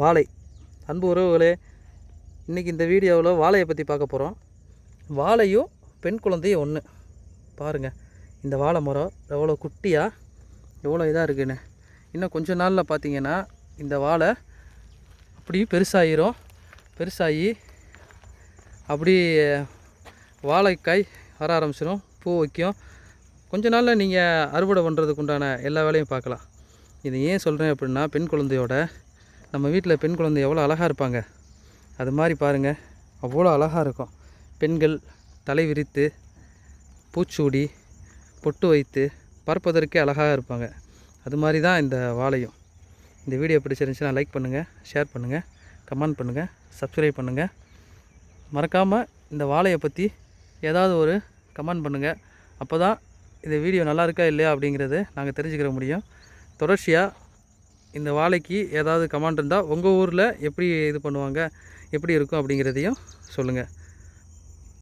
வாழை. அன்பு உறவுகளே இன்றைக்கி இந்த வீடியோவில் வாழையை பற்றி பார்க்க போகிறோம் வாழையும் பெண் குழந்தையும் ஒன்று பாருங்கள் இந்த வாழை மரம் எவ்வளோ குட்டியாக எவ்வளோ இதாக இருக்குன்னு. இன்னும் கொஞ்ச நாளில் பார்த்தீங்கன்னா இந்த வாழை அப்படி பெருசாகிரும் பெருசாகி அப்படி வாழைக்காய் வர ஆரம்பிச்சிடும் பூ வைக்கும். கொஞ்ச நாளில் நீங்கள் அறுவடை பண்ணுறதுக்கு உண்டான எல்லா வேலையும் பார்க்கலாம். இது ஏன் சொல்கிறேன் அப்படின்னா பெண் குழந்தையோட நம்ம வீட்டில் பெண் குழந்தை எவ்வளோ அழகாக இருப்பாங்க? அது மாதிரி பாருங்கள் அவ்வளோ அழகாக இருக்கும். பெண்கள் தலை விரித்து பூச்சூடி பொட்டு வைத்து பார்ப்பதற்கே அழகாக இருப்பாங்க. அது மாதிரி தான் இந்த வாழையும். இந்த வீடியோ பிடிச்சிருந்துச்சுன்னா லைக் பண்ணுங்கள் ஷேர் பண்ணுங்கள் கமெண்ட் பண்ணுங்கள் சப்ஸ்கிரைப் பண்ணுங்கள் மறக்காமல் இந்த வாழையை பற்றி ஏதாவது ஒரு கமெண்ட் பண்ணுங்கள் அப்போ தான் இந்த வீடியோ நல்லா இருக்கா இல்லையா அப்படிங்கிறது நாங்கள் தெரிஞ்சுக்கிற முடியும். தொடர்ச்சியாக இந்த வாழைக்கு ஏதாவது கமாண்ட் இருந்தால் உங்கள் ஊரில் எப்படி இது பண்ணுவாங்க எப்படி இருக்கும் அப்படிங்கிறதையும் சொல்லுங்கள்